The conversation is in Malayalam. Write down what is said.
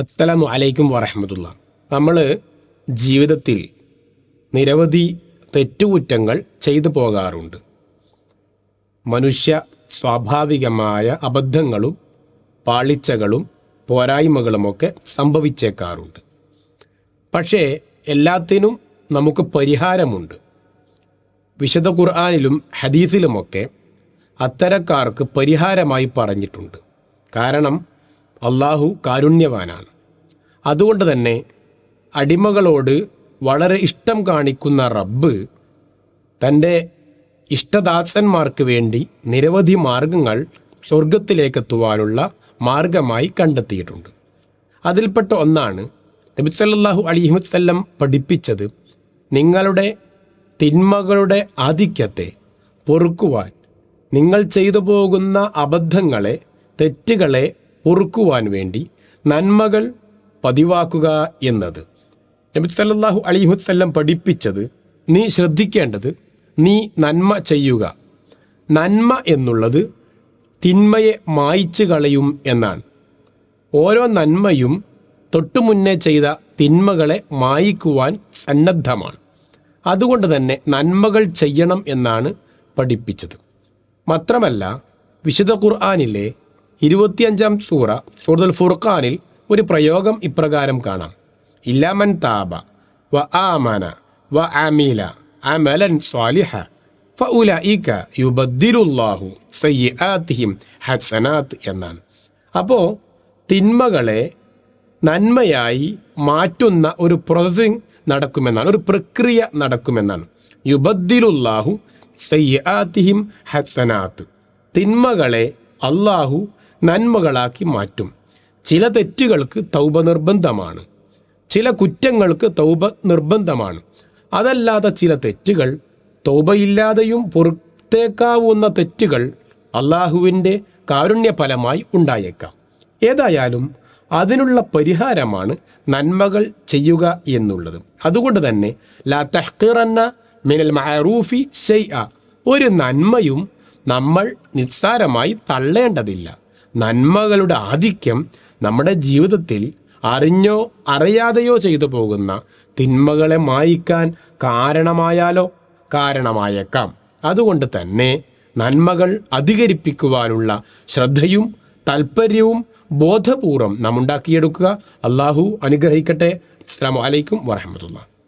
അസ്സലാമു അലൈക്കും വറഹമത്തുള്ള. നമ്മൾ ജീവിതത്തിൽ നിരവധി തെറ്റുകുറ്റങ്ങൾ ചെയ്തു പോകാറുണ്ട്. മനുഷ്യ സ്വാഭാവികമായ അബദ്ധങ്ങളും പാളിച്ചകളും പോരായ്മകളുമൊക്കെ സംഭവിച്ചേക്കാറുണ്ട്. പക്ഷേ എല്ലാത്തിനും നമുക്ക് പരിഹാരമുണ്ട്. വിശുദ്ധ ഖുർആാനിലും ഹദീസിലുമൊക്കെ അത്തരക്കാർക്ക് പരിഹാരമായി പറഞ്ഞിട്ടുണ്ട്. കാരണം അള്ളാഹു കാരുണ്യവാനാണ്. അതുകൊണ്ട് തന്നെ അടിമകളോട് വളരെ ഇഷ്ടം കാണിക്കുന്ന റബ്ബ് തന്റെ ഇഷ്ടദാസന്മാർക്ക് വേണ്ടി നിരവധി മാർഗങ്ങൾ സ്വർഗത്തിലേക്കെത്തുവാനുള്ള മാർഗമായി കണ്ടെത്തിയിട്ടുണ്ട്. അതിൽപ്പെട്ട ഒന്നാണ് നബിസല്ലാഹു സല്ലല്ലാഹു അലൈഹി വസല്ലം പഠിപ്പിച്ചത് നിങ്ങളുടെ തിന്മകളുടെ ആധിക്യത്തെ പൊറുക്കുവാൻ നിങ്ങൾ ചെയ്തു പോകുന്ന അബദ്ധങ്ങളെ തെറ്റുകളെ പൊറുക്കുവാൻ വേണ്ടി നന്മകൾ പതിവാക്കുക എന്നത്. നബി സല്ലല്ലാഹു അലൈഹി വസല്ലം പഠിപ്പിച്ചത് നീ ശ്രദ്ധിക്കേണ്ടത് നീ നന്മ ചെയ്യുക. നന്മ എന്നുള്ളത് തിന്മയെ മായ്ച്ചു കളയും എന്നാണ്. ഓരോ നന്മയും തൊട്ടുമുന്നേ ചെയ്ത തിന്മകളെ മായിക്കുവാൻ സന്നദ്ധമാണ്. അതുകൊണ്ട് തന്നെ നന്മകൾ ചെയ്യണം എന്നാണ് പഠിപ്പിച്ചത്. മാത്രമല്ല വിശുദ്ധ ഖുർആാനിലെ ഇരുപത്തിയഞ്ചാം സൂറ സൂറത്തുൽ ഫുർഖാനിൽ ഒരു പ്രയോഗം ഇപ്രകാരം കാണാം. ഇല്ലാമൻ താബ വ ആമന വ ആമീല അമലൻ സ്വാലിഹ ഫഉലൈക യുബദ്ദിലുല്ലാഹു സയ്യിആതിഹിം ഹസനാത്ത് എന്നാണ്. അപ്പോൾ തിന്മകളെ നന്മയായി മാറ്റുന്ന ഒരു പ്രോസസ്സിംഗ് നടക്കുമെന്നാണ് ഒരു പ്രക്രിയ നടക്കുമെന്നാണ്. യുബദ്ദിലുല്ലാഹു സയ്യാത്തിഹിം ഹസനാത്ത്. തിന്മകളെ അള്ളാഹു നന്മകളാക്കി മാറ്റും. ചില തെറ്റുകൾക്ക് തൗബ നിർബന്ധമാണ്. ചില കുറ്റങ്ങൾക്ക് തൗബ നിർബന്ധമാണ്. അതല്ലാതെ ചില തെറ്റുകൾ തൗബയില്ലാതെയും പുറത്തേക്കാവുന്ന തെറ്റുകൾ അള്ളാഹുവിന്റെ കാരുണ്യഫലമായി ഉണ്ടായേക്കാം. ഏതായാലും അതിനുള്ള പരിഹാരമാണ് നന്മകൾ ചെയ്യുക എന്നുള്ളത്. അതുകൊണ്ട് തന്നെ ലാ തഹ്ഖിറന്ന മിനൽ മഹറൂഫി ഷൈഅ ഒരു നന്മയും നമ്മൾ നിസ്സാരമായി തള്ളേണ്ടതില്ല. നന്മകളുടെ ആധിക്യം നമ്മുടെ ജീവിതത്തിൽ അറിഞ്ഞോ അറിയാതെയോ ചെയ്തു പോകുന്ന തിന്മകളെ മായിക്കാൻ കാരണമായാലോ കാരണമായേക്കാം. അതുകൊണ്ട് തന്നെ നന്മകൾ അധികരിപ്പിക്കുവാനുള്ള ശ്രദ്ധയും താല്പര്യവും ബോധപൂർവം നാം ഉണ്ടാക്കിയെടുക്കുക. അള്ളാഹു അനുഗ്രഹിക്കട്ടെ. അസ്സാം വലൈക്കും വറഹമത്തുള്ള